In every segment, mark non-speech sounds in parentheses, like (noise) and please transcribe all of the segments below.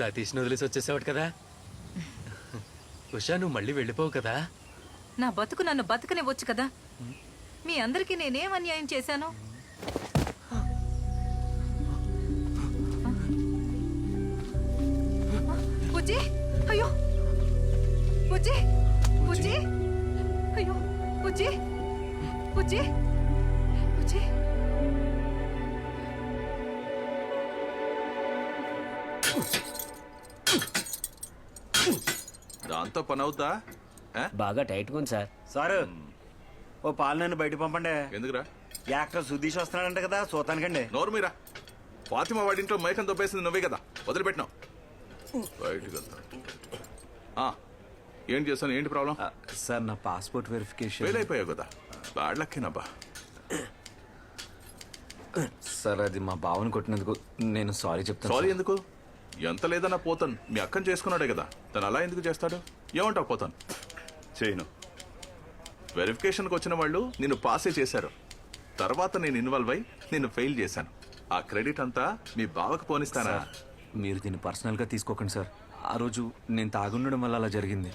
సతీష్ని వదిలేసి వచ్చేసావాడు కదా? ఉషా నువ్వు మళ్ళీ వెళ్ళిపోవు కదా? నా బతుకు నన్ను బతకనివ్వచ్చు కదా? మీ అందరికీ నేనేం అన్యాయం చేశాను? బుజ్జి అయ్యో! బుజ్జి బుజ్జి అయ్యో! బుజ్జి బుజ్జి బుజ్జి! దాంతో పని అవుతా బాగా టైట్గా ఉంది సార్. సారు ఓ పాలు నన్ను బయట పంపండి. ఎందుకురా? యాక్టర్ సుధీష్ వస్తున్నాడంట కదా చూతానికండి నోరు మీరా? ఫాతిమా వాడింట్లో మైకం తప్పేసింది నువ్వే కదా వదిలిపెట్టినావు. బయటికి వెళ్తా ఆ, ఏం చేస్తాను ఏంటి ప్రాబ్లం? సార్ నా పాస్పోర్ట్ వెరిఫికేషన్ ఫెయిల్ అయిపోయావు కదా. బ్యాడ్ లక్కేనబ్బా సార్ అది మా బావని కొట్టినందుకు నేను సారీ చెప్తాను సార్. ఎందుకు? ఎంత లేదన్నా పోతాను. మీ అక్కని చేసుకున్నాడే కదా. తను అలా ఎందుకు చేస్తాడు? ఏమంటావు పోతాను? చేయను. వెరిఫికేషన్కి వచ్చిన వాళ్ళు నిన్ను పాసే చేశారు. తర్వాత నేను ఇన్వాల్వ్ అయి నిన్ను ఫెయిల్ చేశాను. ఆ క్రెడిట్ అంతా మీ బావకు పోనిస్తానా? మీరు దీన్ని పర్సనల్గా తీసుకోకండి సార్. ఆ రోజు నేను తాగుండడం వల్ల అలా జరిగింది.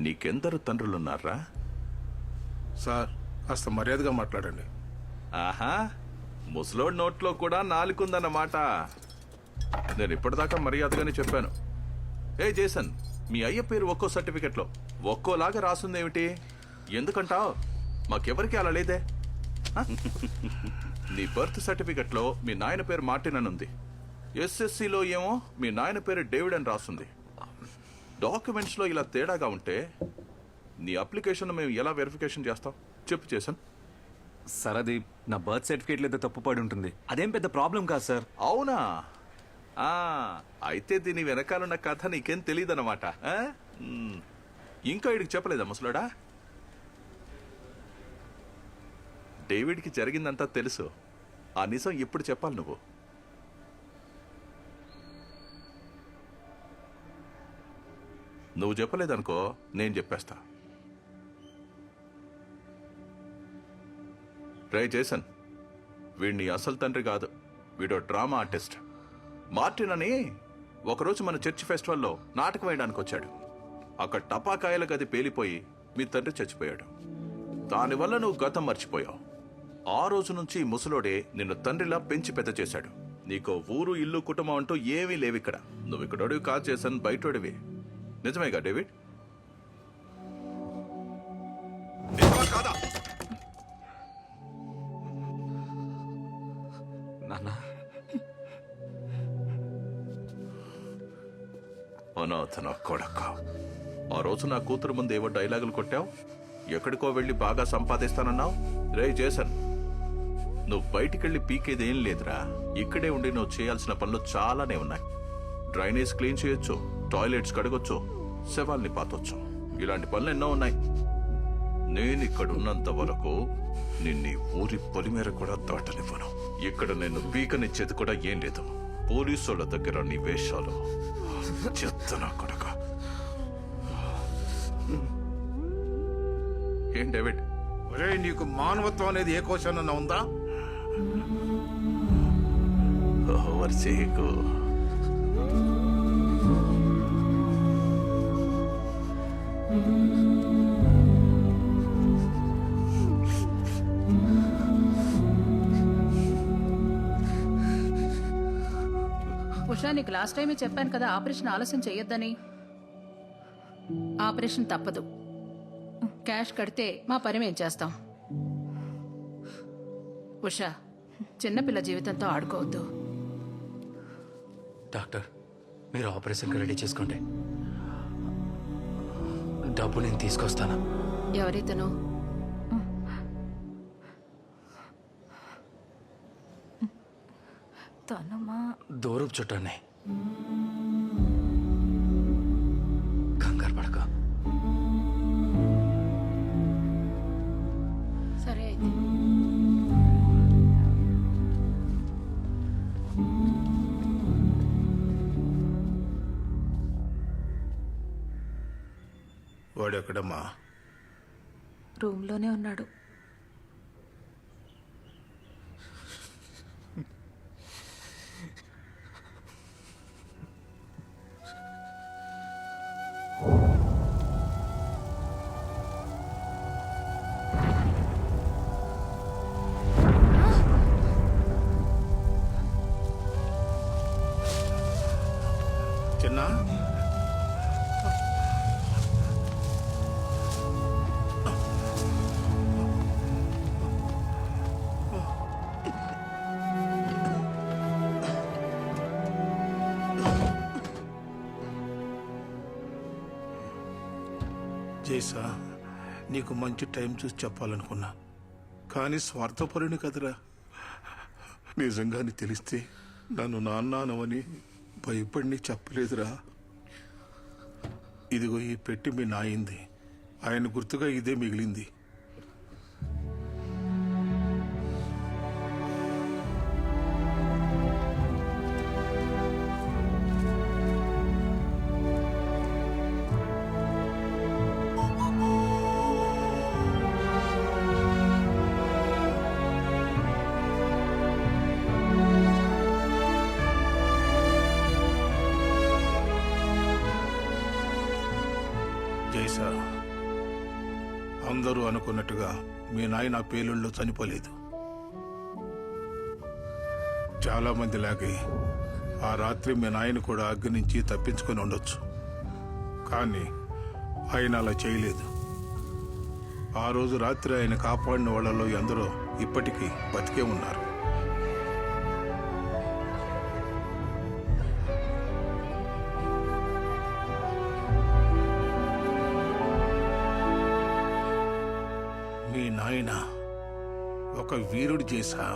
నీకెందరు తండ్రులున్నారా? సార్ కాస్త మర్యాదగా మాట్లాడండి. ఆహా. ముసలోడ్ నోట్లో కూడా నాలుకుందన్నమాట. నేను ఇప్పటిదాకా మర్యాదగానే చెప్పాను. ఏ జేసన్ మీ అయ్య పేరు ఒక్కో సర్టిఫికెట్లో ఒక్కోలాగా రాసుందేమిటి? ఎందుకంటా మాకెవరికి అలా లేదే? నీ బర్త్ సర్టిఫికెట్లో మీ నాయన పేరు మార్టిన్ అని ఉంది ఎస్ఎస్సిలో ఏమో మీ నాయన పేరు డేవిడ్ అని రాసుంది. డాక్యుమెంట్స్లో ఇలా తేడాగా ఉంటే నీ అప్లికేషన్ మేము ఎలా వెరిఫికేషన్ చేస్తాం? చెప్పు చేసాను సార్ అది నా బర్త్ సర్టిఫికేట్ లేదా తప్పు పడి ఉంటుంది. అదేం పెద్ద ప్రాబ్లం కాదు సార్. అవునా? ఆ అయితే దీని వెనకాలన్న కథ నీకేం తెలియదన్నమాట ఆ? మ్. ఇంకా ఇడికి చెప్పలేదా ముసలాడా? డేవిడ్కి జరిగిందంతా తెలుసు. ఆ నిజం ఇప్పుడు చెప్పాలి నువ్వు? నువ్వు చెప్పలేదనుకో నేను చెప్పేస్తా. ట్రై చేశాను. వీడిని అసలు తండ్రి కాదు. వీడో డ్రామా ఆర్టిస్ట్. మార్టిన్ అని ఒకరోజు మన చర్చ్ ఫెస్టివల్లో నాటకం వేయడానికి వచ్చాడు. అక్కడ టపాకాయల గది పేలిపోయి మీ తండ్రి చచ్చిపోయాడు. దానివల్ల నువ్వు గతం మర్చిపోయావు. ఆ రోజు నుంచి ముసలోడే నిన్ను తండ్రిలా పెంచి పెద్ద చేశాడు. నీకో ఊరు ఇల్లు కుటుంబం అంటూ ఏమీ లేవిక్కడ. నువ్వు ఇక్కడోడివి కాదు చేశాను బయటోడివి. నిజమేగా డేవిడ్? అనాథ నా కొడక. ఆ రోజు నా కూతురు ముందు ఏవో డైలాగులు కొట్టావు? ఎక్కడికో వెళ్ళి బాగా సంపాదిస్తానన్నావు? రే జేసన్. నువ్వు బయటికెళ్ళి పీకేదేం లేదురా. ఇక్కడే ఉండి నువ్వు చేయాల్సిన పనులు చాలానే ఉన్నాయి. డ్రైనేజ్ క్లీన్ చేయొచ్చు టాయిలెట్స్ కడగొచ్చు శవాల్ని పాతొచ్చు. ఇలాంటి పనులు ఎన్నో ఉన్నాయి. నేను ఇక్కడ ఉన్నంత వరకు నిన్ను ఊరి పొలిమేర కూడా దాటనివ్వను. ఇక్కడ నేను పీకనిచ్చేది కూడా ఏం లేదు. పోలీసుల దగ్గర నీ వేషాలు. చెత్త నా కొడక. ఏం డేవిడ్? ఒరే నీకు మానవత్వం అనేది ఏ కోశానన్నా ఉందా? ఓవర్ చేయకు నీకు లాస్ట్ టైమే చెప్పాను కదా ఆపరేషన్ ఆలస్యం చేయొద్దని ఆపరేషన్ తప్పదు. క్యాష్ కడితే మా పని మేం చేస్తాం. ఉషా చిన్నపిల్ల జీవితంతో ఆడుకోవద్దు. డాక్టర్ మీరు ఆపరేషన్కి రెడీ చేసుకోండి. డబ్బు నేను తీసుకొస్తాను. ఎవరైతేనో? తనమా. దూరపు చుట్టాన్ని. కంగారు పడక. సరే అయితే. వాడు ఎక్కడమ్మా రూమ్లోనే ఉన్నాడు. జైసా నీకు మంచి టైం చూసి చెప్పాలనుకున్నా. కానీ స్వార్థపరుని కదరా. నిజంగాని తెలిస్తే నన్ను నాన్నానవని భయపడిని చెప్పలేదురా. ఇదిగో ఈ పెట్టి మీ నాయింది. ఆయన గుర్తుగా ఇదే మిగిలింది. జైసా అందరూ అనుకున్నట్టుగా మీ నాయన పేలుళ్ళు చనిపోలేదు. చాలా మంది లాగే ఆ రాత్రి మీ నాయన కూడా అగ్గి నుంచి తప్పించుకొని ఉండొచ్చు. కానీ ఆయన అలా చేయలేదు. ఆ రోజు రాత్రి ఆయన కాపాడిన వాళ్ళలో ఎందరో ఇప్పటికీ బతికే ఉన్నారు. ఒక వీరుడు చేశా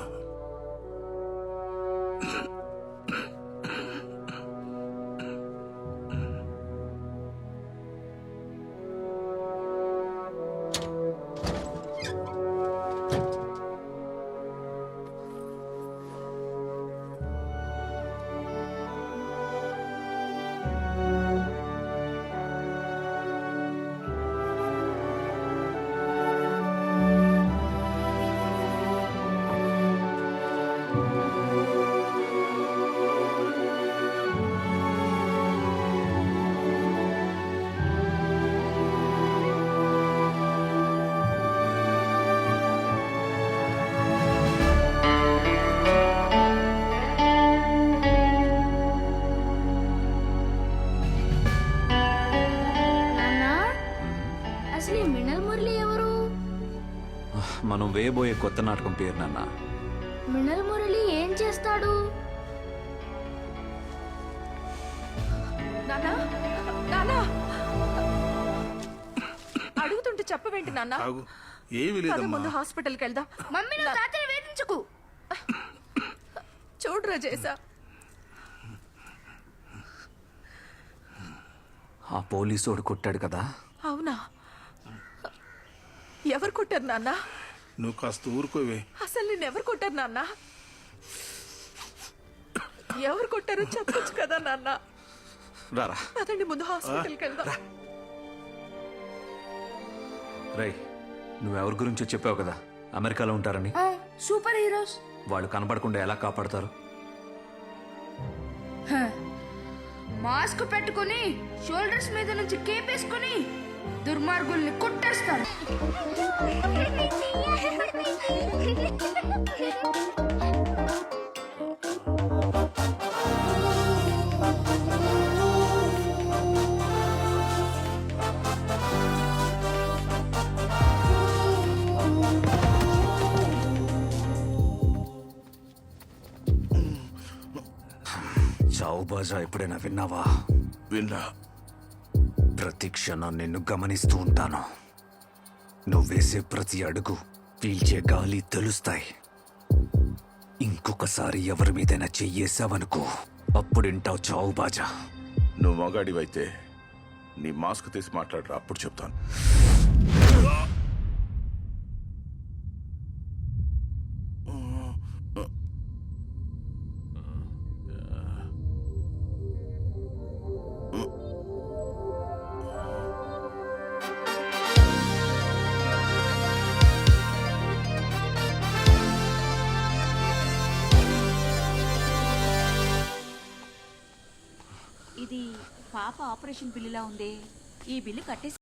మనం వేయబోయే కొత్త నాటకం పేరు నాన్న. మినల్ మురళి ఏం చేస్తాడు? నాన్నా నాన్నా. అడుగుతుంటే చెప్పవేంటి నాన్న? ఆగు. ఏమి పద లేదమ్మా ముందు హాస్పిటల్కి వెళ్దాం. మమ్మీ నువ్వు తాతని వేధించుకు. చూడరా చేసా ఆ పోలీసోడు కొట్టాడు కదా. అవునా? ఎవరు కొట్టారు నాన్న? నువ్వు కాస్త ఊరుకోవే. అసలు నేను ఎవరు కొట్టారు నాన్న? ఎవరు కొట్టారో చెప్పొచ్చు కదా నాన్న. రారా. పదండి ముందు హాస్పిటల్కి వెళ్దాం. రై. నువ్వెవరి గురించో చెప్పావు కదా? అమెరికాలో ఉంటారని. Super heroes. వాళ్ళు కనపడకుండా ఎలా కాపాడతారు? మాస్క్ పెట్టుకుని షోల్డర్స్ మీద నుంచి కేపేసుకుని దుర్మార్గుల్ని కొట్టేస్తాను (laughs) (laughs) (laughs) చావు బాజా ఎప్పుడైనా విన్నావా? విన్నా. ప్రతి క్షణం నిన్ను గమనిస్తూ ఉంటాను. నువ్వు వేసే ప్రతి అడుగు పీల్చే గాలి తెలుస్తాయి. ఇంకొకసారి ఎవరి మీదైనా చెయ్యేసావనుకో అప్పుడింటావు చావు బాజా. నువ్వు మగాడివైతే నీ మాస్క్ తీసి మాట్లాడరా అప్పుడు చెప్తాను. పాప ఆపరేషన్ బిల్లులా ఉంది? ఈ బిల్లు కట్టేసి